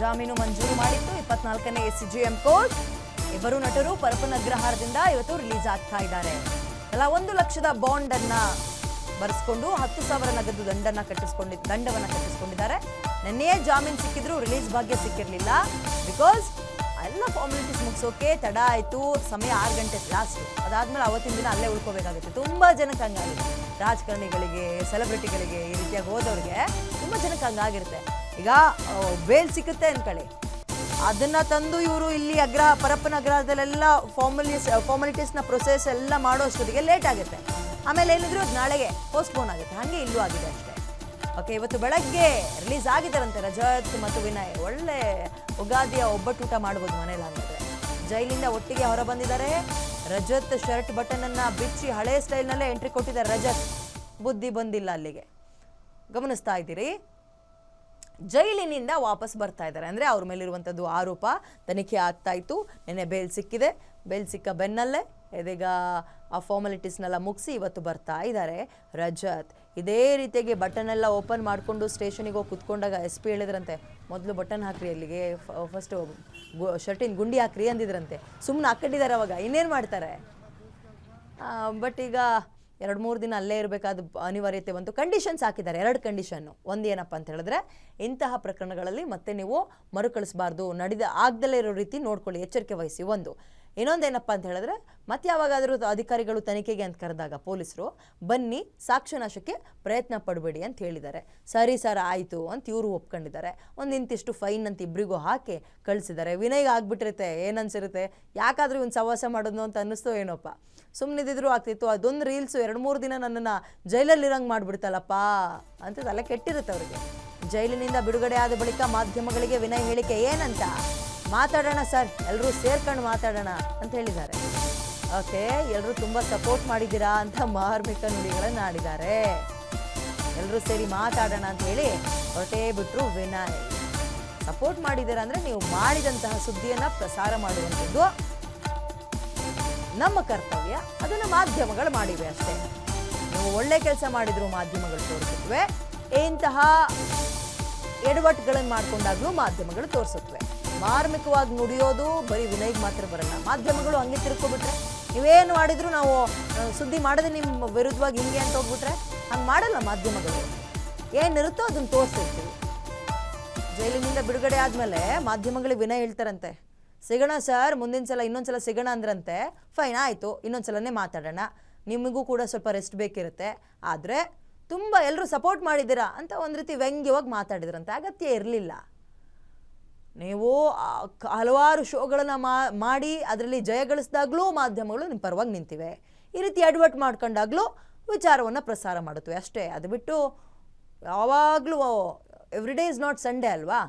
ಜಾಮೀನು ಮಂಜೂರು ಮಾಡಿತ್ತು ಇಪ್ಪತ್ನಾಲ್ಕನೇ ಎಸ್ಸಿಜಿಎಂ ಕೋರ್ಟ್. ಇಬ್ಬರು ನಟರು ಪರಪನಗ್ರಹಾರದಿಂದ ಇವತ್ತು ರಿಲೀಸ್ ಆಗ್ತಾ ಇದ್ದಾರೆ. ಅಲ್ಲ ಒಂದು ಲಕ್ಷದ ಬಾಂಡ್ ಅನ್ನ ಬರೆಸ್ಕೊಂಡು ಹತ್ತು ಸಾವಿರ ನಗದು ದಂಡನ ಕಟ್ಟಿಸ್ಕೊಂಡಿ, ದಂಡವನ್ನ ಕಟ್ಟಿಸ್ಕೊಂಡಿದ್ದಾರೆ. ನಿನ್ನೆಯೇ ಜಾಮೀನು ಸಿಕ್ಕಿದ್ರು ರಿಲೀಸ್ ಭಾಗ್ಯ ಸಿಕ್ಕಿರಲಿಲ್ಲ. ಬಿಕಾಸ್ ಎಲ್ಲ ಫಾರ್ಮಾಲಿಟೀಸ್ ಮುಗಿಸೋಕೆ ತಡ ಆಯಿತು. ಸಮಯ ಆರು ಗಂಟೆ ಲಾಸ್ಟ್ ಅದಾದಮೇಲೆ ಅವತ್ತಿನ ದಿನ ಅಲ್ಲೇ ಉಳ್ಕೋಬೇಕಾಗುತ್ತೆ. ತುಂಬ ಜನಕ್ಕೆ ಹಂಗಾಗುತ್ತೆ. ರಾಜಕಾರಣಿಗಳಿಗೆ ಸೆಲೆಬ್ರಿಟಿಗಳಿಗೆ ಈ ರೀತಿಯಾಗಿ ಹೋದವ್ರಿಗೆ ತುಂಬ ಜನಕ್ಕೆ ಹಂಗಾಗಿರುತ್ತೆ. ಈಗ ಬೇಲ್ ಸಿಕ್ಕುತ್ತೆ ಅನ್ಕೊಳ್ಳಿ. ಅದನ್ನ ತಂದು ಇವರು ಇಲ್ಲಿ ಅಗ್ರಹ ಪರಪ್ಪನ ಅಗ್ರಹದಲ್ಲೆಲ್ಲ ಫಾರ್ಮಲಿಸ್ ಫಾರ್ಮಾಲಿಟೀಸ್ನ ಪ್ರೊಸೆಸ್ ಎಲ್ಲ ಮಾಡೋ ಅಷ್ಟೊತ್ತಿಗೆ ಲೇಟ್ ಆಗುತ್ತೆ. ಆಮೇಲೆ ಏನಿದ್ರು ಅದು ನಾಳೆಗೆ ಪೋಸ್ಟ್ಪೋನ್ ಆಗುತ್ತೆ. ಹಾಗೆ ಇಲ್ಲೂ ಆಗಿದೆ ಅಷ್ಟೇ. ಓಕೆ ಇವತ್ತು ಬೆಳಗ್ಗೆ ರಿಲೀಸ್ ಆಗಿದ್ದಾರಂತೆ ರಜತ್ ಮತ್ತು ವಿನಯ್. ಒಳ್ಳೆ ಉಗಾದಿಯ ಒಬ್ಬಟ್ಟೂಟ ಮಾಡ್ಬೋದು ಮನೇಲಿ ಹಂಗಾದ್ರೆ. ಜೈಲಿಂದ ಒಟ್ಟಿಗೆ ಹೊರ ಬಂದಿದ್ದಾರೆ. ರಜತ್ ಶರ್ಟ್ ಬಟನ್ ಅನ್ನ ಬಿಚ್ಚಿ ಹಳೆ ಸ್ಟೈಲ್ನಲ್ಲೇ ಎಂಟ್ರಿ ಕೊಟ್ಟಿದ್ದಾರೆ ರಜತ್. ಬುದ್ಧಿ ಬಂದಿಲ್ಲ ಅಲ್ಲಿಗೆ. ಗಮನಿಸ್ತಾ ಇದ್ದೀರಿ. ಜೈಲಿನಿಂದ ವಾಪಸ್ ಬರ್ತಾ ಇದ್ದಾರೆ. ಅಂದರೆ ಅವ್ರ ಮೇಲಿರುವಂಥದ್ದು ಆರೋಪ ತನಿಖೆ ಆಗ್ತಾ ಇತ್ತು. ನಿನ್ನೆ ಬೇಲ್ ಸಿಕ್ಕಿದೆ. ಬೇಲ್ ಸಿಕ್ಕ ಬೆನ್ನಲ್ಲೇ ಇದೀಗ ಆ ಫಾರ್ಮಾಲಿಟೀಸ್ನೆಲ್ಲ ಮುಗಿಸಿ ಇವತ್ತು ಬರ್ತಾ ಇದ್ದಾರೆ ರಜತ್. ಇದೇ ರೀತಿಯಾಗಿ ಬಟನ್ ಎಲ್ಲ ಓಪನ್ ಮಾಡಿಕೊಂಡು ಸ್ಟೇಷನಿಗೆ ಹೋಗಿ ಕುತ್ಕೊಂಡಾಗ ಎಸ್ ಪಿ ಹೇಳಿದ್ರಂತೆ, ಮೊದಲು ಬಟನ್ ಹಾಕ್ರಿ ಅಲ್ಲಿಗೆ ಫಸ್ಟ್ ಶರ್ಟಿನ ಗುಂಡಿ ಹಾಕ್ರಿ ಅಂದಿದ್ರಂತೆ. ಸುಮ್ಮನೆ ಹಾಕೊಂಡಿದ್ದಾರೆ ಅವಾಗ, ಇನ್ನೇನು ಮಾಡ್ತಾರೆ? ಬಟ್ ಈಗ ಎರಡು ಮೂರು ದಿನ ಅಲ್ಲೇ ಇರಬೇಕಾದ ಅನಿವಾರ್ಯತೆ ಬಂತು. ಕಂಡೀಷನ್ಸ್ ಹಾಕಿದ್ದಾರೆ, ಎರಡು ಕಂಡೀಷನ್ನು ಒಂದು ಏನಪ್ಪ ಅಂತ ಹೇಳಿದ್ರೆ, ಇಂತಹ ಪ್ರಕರಣಗಳಲ್ಲಿ ಮತ್ತೆ ನೀವು ಮರುಕಳಿಸಬಾರ್ದು. ನಡೆದ, ಆಗ್ದಲೇ ಇರೋ ರೀತಿ ನೋಡ್ಕೊಳ್ಳಿ, ಎಚ್ಚರಿಕೆ ವಹಿಸಿ. ಒಂದು ಇನ್ನೊಂದೇನಪ್ಪ ಅಂತ ಹೇಳಿದ್ರೆ, ಮತ್ತೆ ಯಾವಾಗಾದರೂ ಅಧಿಕಾರಿಗಳು ತನಿಖೆಗೆ ಅಂತ ಕರೆದಾಗ ಪೊಲೀಸರು, ಬನ್ನಿ ಸಾಕ್ಷ್ಯನಾಶಕ್ಕೆ ಪ್ರಯತ್ನ ಪಡಬೇಡಿ ಅಂತ ಹೇಳಿದ್ದಾರೆ. ಸರಿ ಸರ್, ಆಯಿತು ಅಂತ ಇವರು ಒಪ್ಕೊಂಡಿದ್ದಾರೆ. ಒಂದು ಇಂತಿಷ್ಟು ಫೈನ್ ಅಂತ ಇಬ್ಬರಿಗೂ ಹಾಕಿ ಕಳಿಸಿದ್ದಾರೆ. ವಿನಯ್ಗೆ ಆಗ್ಬಿಟ್ಟಿರುತ್ತೆ, ಏನನ್ಸಿರುತ್ತೆ? ಯಾಕಾದರೂ ಇವ್ನು ಸವಾಸ ಮಾಡೋದು ಅಂತ ಅನ್ನಿಸ್ತೋ ಏನೋಪ್ಪ? ಸುಮ್ಮನಿದ್ರು ಆಗ್ತಿತ್ತು. ಅದೊಂದು ರೀಲ್ಸು ಎರಡು ಮೂರು ದಿನ ನನ್ನನ್ನು ಜೈಲಲ್ಲಿ ಇರಂಗೆ ಮಾಡಿಬಿಡ್ತಲ್ಲಪ್ಪ ಅಂತ ತಲೆ ಕೆಟ್ಟಿರುತ್ತೆ ಅವರಿಗೆ. ಜೈಲಿನಿಂದ ಬಿಡುಗಡೆ ಆದ ಬಳಿಕ ಮಾಧ್ಯಮಗಳಿಗೆ ವಿನಯ್ ಹೇಳಿಕೆ ಏನಂತ? ಮಾತಾಡೋಣ ಸರ್ ಎಲ್ಲರೂ ಸೇರ್ಕೊಂಡು ಮಾತಾಡೋಣ ಅಂತ ಹೇಳಿದ್ದಾರೆ. ಓಕೆ ಎಲ್ಲರೂ ತುಂಬ ಸಪೋರ್ಟ್ ಮಾಡಿದ್ದೀರಾ ಅಂತ ಮಾರ್ಮಿಕ ನುಡಿಗಳನ್ನು ಆಡಿದ್ದಾರೆ. ಎಲ್ಲರೂ ಸೇರಿ ಮಾತಾಡೋಣ ಅಂತ ಹೇಳಿ ಹೊರಟೇ ಬಿಟ್ಟರು ವಿನಯ್ ಸಪೋರ್ಟ್ ಮಾಡಿದ್ದೀರಾ ಅಂದರೆ ನೀವು ಮಾಡಿದಂತಹ ಸುದ್ದಿಯನ್ನು ಪ್ರಸಾರ ಮಾಡುವಂಥದ್ದು ನಮ್ಮ ಕರ್ತವ್ಯ. ಅದನ್ನು ಮಾಧ್ಯಮಗಳು ಮಾಡಿವೆ ಅಷ್ಟೇ. ನೀವು ಒಳ್ಳೆ ಕೆಲಸ ಮಾಡಿದ್ರು ಮಾಧ್ಯಮಗಳು ತೋರಿಸುತ್ತವೆ ಇಂತಹ ಎಡವಟ್ಟುಗಳನ್ನು ಮಾಡಿಕೊಂಡಾಗಲೂ ಮಾಧ್ಯಮಗಳು ತೋರಿಸುತ್ತವೆ ಮಾರ್ಮಿಕವಾಗಿ ನುಡಿಯೋದು, ಬರೀ ವಿನಯ್ಗೆ ಮಾತ್ರ ಬರಲ್ಲ. ಮಾಧ್ಯಮಗಳು ಹಂಗೆ ತಿರ್ಕೊಬಿಟ್ರೆ, ನೀವೇನು ಮಾಡಿದ್ರು ನಾವು ಸುದ್ದಿ ಮಾಡದೆ ನಿಮ್ಮ ವಿರುದ್ಧವಾಗಿ ಹಿಂಗೆ ಅಂತ ಹೋಗ್ಬಿಟ್ರೆ, ಹಂಗೆ ಮಾಡಲ್ಲ ಮಾಧ್ಯಮಗಳು. ಏನಿರುತ್ತೋ ಅದನ್ನು ತೋರಿಸಿರ್ತೀವಿ. ಜೈಲಿನಿಂದ ಬಿಡುಗಡೆ ಆದಮೇಲೆ ಮಾಧ್ಯಮಗಳಿಗೆ ವಿನಯ್ ಹೇಳ್ತಾರಂತೆ. ಸಿಗೋಣ ಸರ್, ಮುಂದಿನ ಸಲ ಇನ್ನೊಂದು ಸಲ ಸಿಗೋಣ ಅಂದ್ರಂತೆ. ಫೈನ್, ಆಯಿತು, ಇನ್ನೊಂದು ಸಲನೇ ಮಾತಾಡೋಣ. ನಿಮಗೂ ಕೂಡ ಸ್ವಲ್ಪ ರೆಸ್ಟ್ ಬೇಕಿರುತ್ತೆ. ಆದರೆ, ತುಂಬ ಎಲ್ಲರೂ ಸಪೋರ್ಟ್ ಮಾಡಿದ್ದೀರಾ ಅಂತ ಒಂದು ರೀತಿ ವ್ಯಂಗ್ಯವಾಗಿ ಮಾತಾಡಿದ್ರಂತೆ. ಅಗತ್ಯ ಇರಲಿಲ್ಲ. ನೀವು ಹಲವಾರು ಶೋಗಳನ್ನು ಮಾಡಿ ಅದರಲ್ಲಿ ಜಯಗಳಿಸಿದಾಗಲೂ ಮಾಧ್ಯಮಗಳು ನಿಮ್ಮ ಪರವಾಗಿ ನಿಂತಿವೆ. ಈ ರೀತಿ ಅಡ್ವರ್ಟ್ ಮಾಡ್ಕೊಂಡಾಗಲೂ ವಿಚಾರವನ್ನು ಪ್ರಸಾರ ಮಾಡುತ್ತವೆ ಅಷ್ಟೇ. ಅದು ಬಿಟ್ಟು ಯಾವಾಗಲೂ every day is not Sunday ಅಲ್ವಾ?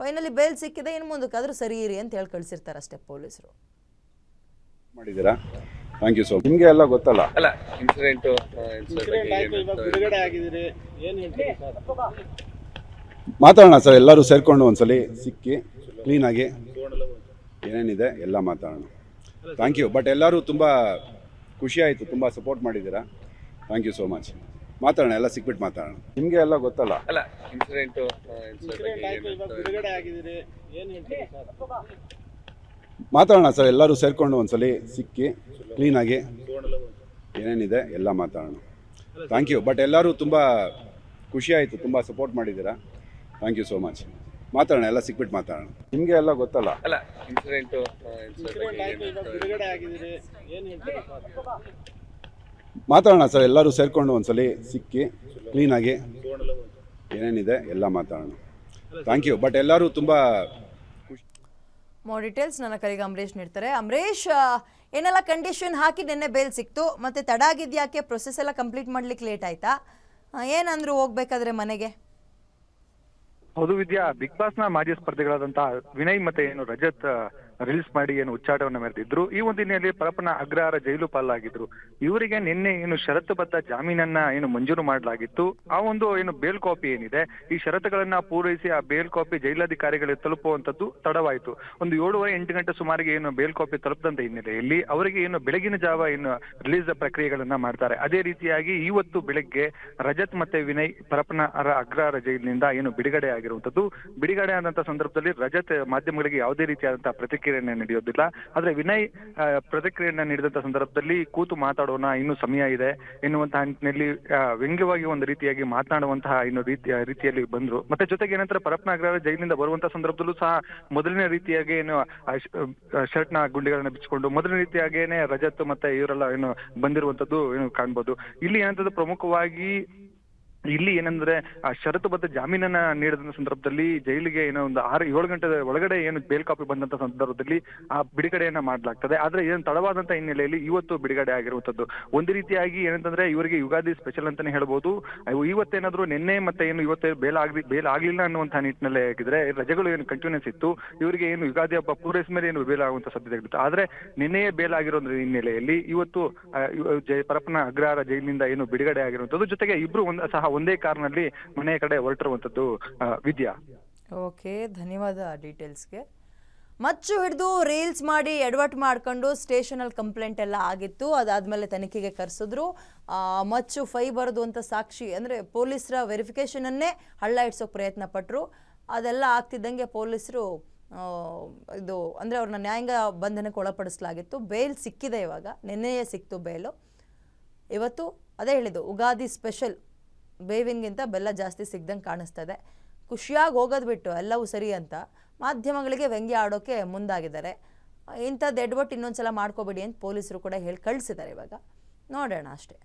ಫೈನಲಿ ಬೇಲ್ ಸಿಕ್ಕಿದೆ ಇನ್ನು ಮುಂದಕ್ಕಾದ್ರೂ ಸರಿ ಇರಿ ಅಂತ ಹೇಳಿ ಕಳಿಸಿರ್ತಾರೆ ಅಷ್ಟೇ ಪೊಲೀಸರು. ಮಾಡಿದ್ದೀರಾ? ಥ್ಯಾಂಕ್ ಯು ಸೋ ನಿಮಗೆ ಎಲ್ಲ ಗೊತ್ತಲ್ಲ? ಅಲ್ಲ ಇನ್ಸಿಡೆಂಟ್ ಮಾತಾಡೋಣ ಸರ್ ಎಲ್ಲರೂ ಸೇರ್ಕೊಂಡು ಒಂದ್ಸಲಿ ಸಿಕ್ಕಿ ಕ್ಲೀನಾಗಿ ಏನೇನಿದೆ ಎಲ್ಲ ಮಾತಾಡೋಣ. ಥ್ಯಾಂಕ್ ಯು ಬಟ್ ಎಲ್ಲರೂ ತುಂಬ ಖುಷಿ ಆಯಿತು ತುಂಬ ಸಪೋರ್ಟ್ ಮಾಡಿದ್ದೀರಾ? ಥ್ಯಾಂಕ್ ಯು ಸೋ ಮಚ್ ಮಾತಾಡೋಣ ಎಲ್ಲ ಸಿಕ್ಬಿಟ್ಟು ಮಾತಾಡೋಣ. ನಿಮಗೆ ಎಲ್ಲ ಗೊತ್ತಲ್ಲ? ಅಲ್ಲ ಇನ್ಸಿಡೆಂಟ್ ಮಾತಾಡೋಣ ಸರ್ ಎಲ್ಲರೂ ಸೇರ್ಕೊಂಡು ಒಂದ್ಸಲಿ ಸಿಕ್ಕಿ ಕ್ಲೀನಾಗಿ ಏನೇನಿದೆ ಎಲ್ಲ ಮಾತಾಡೋಣ. ಥ್ಯಾಂಕ್ ಯು ಬಟ್ ಎಲ್ಲರೂ ತುಂಬ ಖುಷಿ ಆಯಿತು ತುಂಬ ಸಪೋರ್ಟ್ ಮಾಡಿದ್ದೀರಾ? ಥ್ಯಾಂಕ್ ಯು ಸೋ ಮಚ್ ಮಾತಾಡೋಣ ಎಲ್ಲ ಸಿಕ್ಬಿಟ್ಟು ಮಾತಾಡೋಣ. ನಿಮಗೆ ಎಲ್ಲ ಗೊತ್ತಲ್ಲ? ಅಲ್ಲ ಇನ್ಸಿಡೆಂಟ್ ಮಾತಾಡೋಣ ಸರ್ ಎಲ್ಲರೂ ಸೇರ್ಕೊಂಡು ಒಂದ್ಸಲಿ ಸಿಕ್ಕಿ ಕ್ಲೀನಾಗಿ ಏನೇನಿದೆ ಎಲ್ಲ ಮಾತಾಡೋಣ. ಥ್ಯಾಂಕ್ ಯು ಬಟ್ ಎಲ್ಲರೂ ತುಂಬ ಮೋರ್ ಡೀಟೇಲ್ಸ್ ನನ್ನ ಕೈಗೆ ಅಂಬರೀಷ್ ನೀಡ್ತಾರೆ. ಅಂಬರೀಷ್ ಆ, ಏನೆಲ್ಲ ಕಂಡೀಷನ್ ಹಾಕಿ ನಿನ್ನೆ ಬೇಲ್ ಸಿಕ್ತು? ಮತ್ತೆ ತಡ ಆಗಿದ್ಯಾಕೆ ಪ್ರೊಸೆಸ್ ಎಲ್ಲ ಕಂಪ್ಲೀಟ್ ಮಾಡ್ಲಿಕ್ಕೆ ಲೇಟ್ ಆಯ್ತಾ? ಏನಂದ್ರು ಹೋಗ್ಬೇಕಾದ್ರೆ ಮನೆಗೆ? ಹೌದು ವಿದ್ಯಾ ಬಿಗ್ ಬಾಸ್ನ ಮಾಜಿ ಸ್ಪರ್ಧಿಗಳಾದಂತಹ ವಿನಯ್ ಮತ್ತೆ ಏನು ರಜತ್ ರಿಲೀಸ್ ಮಾಡಿ ಏನು ಉಚ್ಚಾಟವನ್ನ ಮೆರೆದಿದ್ರು. ಈ ಒಂದು ಹಿನ್ನೆಲೆಯಲ್ಲಿ ಪರಪನ ಅಗ್ರಹಾರ ಜೈಲು ಪಾಲಾಗಿದ್ರು. ಇವರಿಗೆ ನಿನ್ನೆ ಏನು ಷರತ್ತುಬದ್ಧ ಜಾಮೀನನ್ನ ಏನು ಮಂಜೂರು ಮಾಡಲಾಗಿತ್ತು. ಆ ಒಂದು ಏನು ಬೇಲ್ ಕಾಪಿ ಏನಿದೆ, ಈ ಷರತ್ತುಗಳನ್ನ ಪೂರೈಸಿ ಆ ಬೇಲ್ ಕಾಪಿ ಜೈಲಾಧಿಕಾರಿಗಳಿಗೆ ತಲುಪುವಂತದ್ದು ತಡವಾಯಿತು. ಒಂದು ಏಳುವರೆ ಎಂಟು ಗಂಟೆ ಸುಮಾರಿಗೆ ಏನು ಬೇಲ್ ಕಾಪಿ ತಲುಪದಂತ ಹಿನ್ನೆಲೆಯಲ್ಲಿ ಅವರಿಗೆ ಏನು ಬೆಳಗಿನ ಜಾವ ಏನು ರಿಲೀಸ್ ಪ್ರಕ್ರಿಯೆಗಳನ್ನ ಮಾಡ್ತಾರೆ. ಅದೇ ರೀತಿಯಾಗಿ ಇವತ್ತು ಬೆಳಗ್ಗೆ ರಜತ್ ಮತ್ತೆ ವಿನಯ್ ಪರಪನ ಅಗ್ರಹಾರ ಜೈಲಿನಿಂದ ಏನು ಬಿಡುಗಡೆ ಆಗಿರುವಂತದ್ದು ಬಿಡುಗಡೆ ಆದಂತ ಸಂದರ್ಭದಲ್ಲಿ ರಜತ್ ಮಾಧ್ಯಮಗಳಿಗೆ ಯಾವುದೇ ರೀತಿಯಾದಂತಹ ಪ್ರತಿಕ್ರಿಯೆಯನ್ನ ನೀಡಿಯೋದಿಲ್ಲ ಆದ್ರೆ ವಿನಯ್ ಪ್ರತಿಕ್ರಿಯೆಯನ್ನ ನೀಡಿದಂತ ಸಂದರ್ಭದಲ್ಲಿ ಕೂತು ಮಾತಾಡೋಣ, ಇನ್ನು ಸಮಯ ಇದೆ. ಎನ್ನುವಂತಹ ನಿಟ್ಟಿನಲ್ಲಿ ವ್ಯಂಗ್ಯವಾಗಿ ಒಂದು ರೀತಿಯಾಗಿ ಮಾತನಾಡುವಂತಹ ಇನ್ನು ರೀತಿಯ, ರೀತಿಯಲ್ಲಿ ಬಂದ್ರು. ಮತ್ತೆ ಜೊತೆಗೆ ಏನಂತಾರೆ ಪರಪ್ಪನ ಅಗ್ರಹಾರ ಜೈಲಿನಿಂದ ಬರುವಂತಹ ಸಂದರ್ಭದಲ್ಲೂ ಸಹ ಮೊದಲನೇ ರೀತಿಯಾಗಿ ಏನು ಶರ್ಟ್ನ ಗುಂಡಿಗಳನ್ನ ಬಿಚ್ಚಿಕೊಂಡು, ಮೊದಲನೇ ರೀತಿಯಾಗೇನೆ ರಜತ್ ಮತ್ತೆ ಇವರೆಲ್ಲ ಏನು ಬಂದಿರುವಂತದ್ದು ಏನು ಕಾಣ್ಬೋದು. ಇಲ್ಲಿ ಏನಂತದ್ದು ಪ್ರಮುಖವಾಗಿ ಇಲ್ಲಿ ಏನಂದ್ರೆ, ಆ ಷರತ್ತುಬದ್ಧ ಜಾಮೀನನ್ನ ನೀಡಿದ ಸಂದರ್ಭದಲ್ಲಿ ಜೈಲಿಗೆ ಏನೋ ಒಂದು ಆರು, ಏಳು ಗಂಟೆ ಒಳಗಡೆ ಏನು ಬೇಲ್ ಕಾಪಿ ಬಂದಂತ ಸಂದರ್ಭದಲ್ಲಿ ಆ ಬಿಡುಗಡೆಯನ್ನ ಮಾಡಲಾಗ್ತದೆ. ಆದ್ರೆ ಏನು ತಡವಾದಂತ ಹಿನ್ನೆಲೆಯಲ್ಲಿ ಇವತ್ತು ಬಿಡುಗಡೆ ಆಗಿರುವಂತದ್ದು. ಒಂದು ರೀತಿಯಾಗಿ ಏನಂತಂದ್ರೆ, ಇವರಿಗೆ ಯುಗಾದಿ ಸ್ಪೆಷಲ್ ಅಂತಾನೆ ಹೇಳ್ಬೋದು. ಇವತ್ತೇನಾದ್ರು ನಿನ್ನೆ ಮತ್ತೆ ಏನು ಇವತ್ತೇ ಬೇಲ್ ಆಗಲಿ ಬೇಲ್ ಆಗ್ಲಿಲ್ಲ ಅನ್ನುವಂತ ನಿಟ್ಟಿನಲ್ಲಿ ಆಗಿದ್ರೆ, ರಜೆಗಳು ಏನು ಕಂಟಿನ್ಯೂಸ್ ಇತ್ತು. ಇವರಿಗೆ ಏನು ಯುಗಾದಿ ಹಬ್ಬ ಪೂರೈಸಿದ ಮೇಲೆ ಏನು ಬೇಲ್ ಆಗುವಂತ ಸಾಧ್ಯತೆ ಇರುತ್ತೆ. ಆದ್ರೆ ನಿನ್ನೆಯೇ ಬೇಲ್ ಆಗಿರೋ ಹಿನ್ನೆಲೆಯಲ್ಲಿ ಇವತ್ತು ಪರಪನ ಅಗ್ರಹಾರ ಜೈಲಿನಿಂದ ಏನು ಬಿಡುಗಡೆ ಆಗಿರುವಂತದ್ದು. ಜೊತೆಗೆ ಇಬ್ರು ಒಂದ್ ಸಹ ಒಂದೇ ಕಾರ್ನಲ್ಲಿ ಮನೆಯ ಕಡೆ ಹೊರಟಿರುವಂತದ್ದು ವಿದ್ಯಾ. ಓಕೆ, ಧನ್ಯವಾದ ಡೀಟೇಲ್ಸ್ಗೆ. ಮಚ್ಚು ಹಿಡಿದು ರೀಲ್ಸ್ ಮಾಡಿ ಎಡವಟ್ ಮಾಡ್ಕೊಂಡು ಸ್ಟೇಷನಲ್ಲಿ ಕಂಪ್ಲೇಂಟ್ ಎಲ್ಲ ಆಗಿತ್ತು, ಅದಾದಮೇಲೆ ತನಿಖೆಗೆ ಕರೆಸಿದ್ರು. ಮಚ್ಚು ಫೈ ಬರೋದು ಅಂತ ಸಾಕ್ಷಿ, ಅಂದರೆ ಪೊಲೀಸರ ವೆರಿಫಿಕೇಷನನ್ನೇ ಹಳ್ಳ ಇಡ್ಸೋಕೆ ಪ್ರಯತ್ನ ಪಟ್ಟರು ಅದೆಲ್ಲ ಆಗ್ತಿದ್ದಂಗೆ ಪೊಲೀಸರು ಇದು, ಅಂದರೆ ಅವ್ರನ್ನ ನ್ಯಾಯಾಂಗ ಬಂಧನಕ್ಕೆ ಒಳಪಡಿಸಲಾಗಿತ್ತು. ಬೇಲ್ ಸಿಕ್ಕಿದೆ ಇವಾಗ, ನಿನ್ನೆಯೇ ಸಿಕ್ತು ಬೇಲು. ಇವತ್ತು ಅದೇ ಹೇಳಿದ್ದು, ಉಗಾದಿ ಸ್ಪೆಷಲ್ ಬೇವಿನ್ಗಿಂತ ಬೆಲ್ಲ ಜಾಸ್ತಿ ಸಿಗ್ದಂಗೆ ಕಾಣಿಸ್ತದೆ. ಖುಷಿಯಾಗಿ ಹೋಗೋದು ಬಿಟ್ಟು ಎಲ್ಲವೂ ಸರಿ ಅಂತ ಮಾಧ್ಯಮಗಳಿಗೆ ವ್ಯಂಗ್ಯ ಆಡೋಕ್ಕೆ ಮುಂದಾಗಿದ್ದಾರೆ. ಇಂಥದ್ದು ಎಡ್ವಟ್ಟು ಇನ್ನೊಂದು ಸಲ ಮಾಡ್ಕೋಬೇಡಿ ಅಂತ ಪೊಲೀಸರು ಕೂಡ ಹೇಳಿ ಕಳಿಸಿದ್ದಾರೆ ಇವಾಗ. ನೋಡೋಣ ಅಷ್ಟೇ.